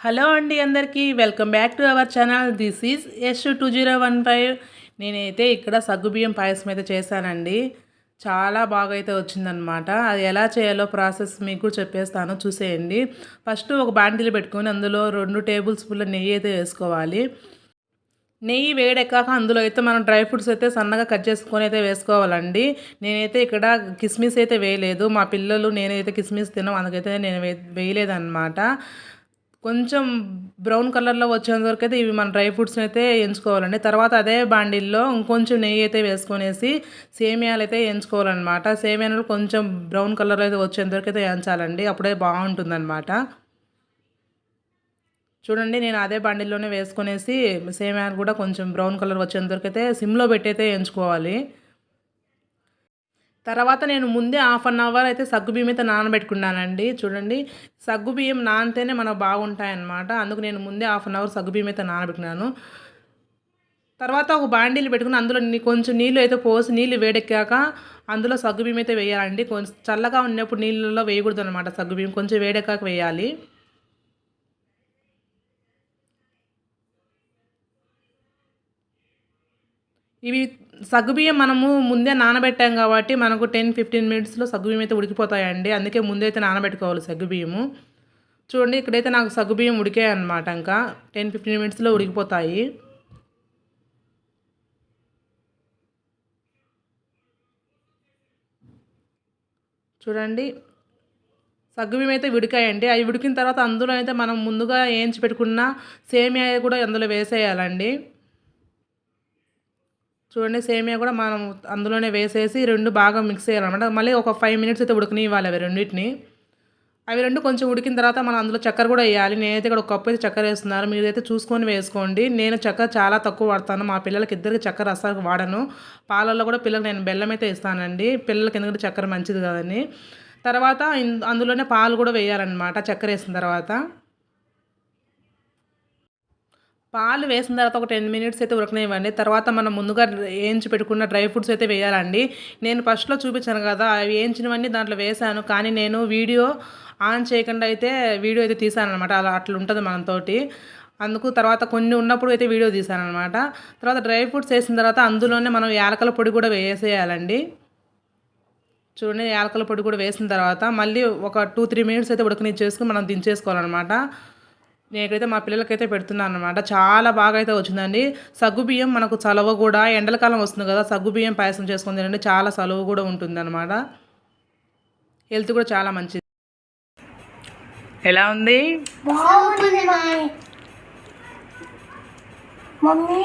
Hello అండి అందరికీ welcome back to our channel. This is S two zero one five. నేనైతే ఇక్కడ సగ్గుబియ్యం పాయసం అయితే చేశానండి. చాలా బాగా అయితే వచ్చిందనమాట అది ఎలా చేయాలో ప్రాసెస్ మీకు చెప్పేస్తాను. చూసేయండి. ఫస్ట్ ఒక బాండిలు పెట్టుకొని అందులో రెండు టేబుల్ స్పూన్ల నెయ్యి అయితే వేసుకోవాలి. నెయ్యి వేడెక్కాక అందులో అయితే మనం డ్రై ఫ్రూట్స్ అయితే సన్నగా కట్ చేసుకొని అయితే వేసుకోవాలండి. నేనైతే ఇక్కడ కిస్మిస్ అయితే వేయలేదు. మా పిల్లలు నేనైతే కిస్మిస్ తినం అందుకైతే నేను వే వేయలేదన్నమాట. కొంచెం బ్రౌన్ కలర్లో వచ్చేంత వరకు అయితే ఇవి మన డ్రై ఫ్రూట్స్ని అయితే ఎంచుకోవాలండి. తర్వాత అదే బాండిల్లో ఇంకొంచెం నెయ్యి అయితే వేసుకొనేసి సేమియాలు అయితే ఎంచుకోవాలన్నమాట. సేమియాలు కొంచెం బ్రౌన్ కలర్లో అయితే వచ్చేంత వరకు అయితే ఎంచాలండి. అప్పుడే బాగుంటుందన్నమాట. చూడండి నేను అదే బండిల్లోనే వేసుకునేసి సేమియాలు కూడా కొంచెం బ్రౌన్ కలర్ వచ్చేంత వరకు అయితే సిమ్లో పెట్టి అయితే ఎంచుకోవాలి. తర్వాత నేను ముందే హాఫ్ అన్ అవర్ అయితే సగ్గుబియ్యం అయితే నానబెట్టుకున్నానండి. చూడండి సగ్గుబియ్యం నానితేనే మనకు బాగుంటాయన్నమాట. అందుకు నేను ముందే హాఫ్ అన్ అవర్ సగ్గుబియ్యం అయితే నానబెట్టుకున్నాను. తర్వాత ఒక బాండీలు పెట్టుకుని అందులో కొంచెం నీళ్ళు అయితే పోసి నీళ్ళు వేడెక్కాక అందులో సగ్గుబియ్యం అయితే వేయాలండి. కొంచెం చల్లగా ఉన్నప్పుడు నీళ్ళలో వేయకూడదు అనమాట సగ్గుబియ్యం కొంచెం వేడెక్కాక వేయాలి. ఇవి సగ్గుబియ్యం మనము ముందే నానబెట్టాం కాబట్టి మనకు టెన్ ఫిఫ్టీన్ మినిట్స్లో సగ్గుబియ్యం అయితే ఉడికిపోతాయండి. అందుకే ముందే అయితే నానబెట్టుకోవాలి సగ్గుబియ్యము చూడండి ఇక్కడైతే నాకు సగ్గుబియ్యం ఉడికాయి అనమాట ఇంకా. టెన్ ఫిఫ్టీన్ మినిట్స్లో ఉడికిపోతాయి. చూడండి సగ్గుబియ్యం అయితే ఉడికాయండి అవి ఉడికిన తర్వాత అందులో అయితే మనం ముందుగా వేయించి పెట్టుకున్న సేమియా కూడా అందులో వేసేయాలండి. చూడండి సేమియా కూడా మనం అందులోనే వేసేసి రెండు బాగా మిక్స్ చేయాలన్నమాట. మళ్ళీ ఒక ఫైవ్ మినిట్స్ అయితే ఉడకనివ్వాలి అవి రెండింటిని. అవి రెండు కొంచెం ఉడికిన తర్వాత మనం అందులో చక్కెర కూడా వేయాలి. నేనైతే ఇక్కడ ఒక కప్పు అయితే చక్కెర వేస్తున్నారు మీరైతే చూసుకొని వేసుకోండి. నేను చక్కెర చాలా తక్కువ వాడతాను. మా పిల్లలకి ఇద్దరికి చక్కెర అసలు వాడను. పాలల్లో కూడా పిల్లలకు నేను బెల్లం అయితే ఇస్తానండి. పిల్లలకి ఎందుకంటే చక్కెర మంచిది కదండి. తర్వాత అందులోనే పాలు కూడా వేయాలన్నమాట. చక్కెర వేసిన తర్వాత. పాలు వేసిన తర్వాత ఒక టెన్ మినిట్స్ అయితే ఉడకనివ్వండి తర్వాత మనం ముందుగా వేయించి పెట్టుకున్న డ్రై ఫ్రూట్స్ అయితే వేయాలండి. నేను ఫస్ట్లో చూపించాను కదా అవి వేయించినవన్నీ దాంట్లో వేసాను కానీ నేను వీడియో ఆన్ చేయకుండా అయితే వీడియో అయితే తీసాను అనమాట అలా అట్లా ఉంటుంది మనతోటి. అందుకు తర్వాత కొన్ని ఉన్నప్పుడు అయితే వీడియో తీసాను అనమాట తర్వాత డ్రై ఫ్రూట్స్ వేసిన తర్వాత అందులోనే మనం యాలకల పొడి కూడా వేసేయాలండి. చూడండి యాలకల పొడి కూడా వేసిన తర్వాత మళ్ళీ ఒక టూ త్రీ మినిట్స్ అయితే ఉడకనిచ్చేసుకుని మనం దించేసుకోవాలన్నమాట. నేనైతే మా పిల్లలకైతే పెడుతున్నాను అనమాట చాలా బాగా అయితే వచ్చిందండి సగ్గుబియ్యం మనకు చలవ కూడా ఎండలకాలం వస్తుంది కదా సగ్గుబియ్యం పాయసం చేసుకుని తినండి చాలా చలువ కూడా ఉంటుంది అనమాట హెల్త్ కూడా చాలా మంచిది. ఎలా ఉంది? మమ్మీ.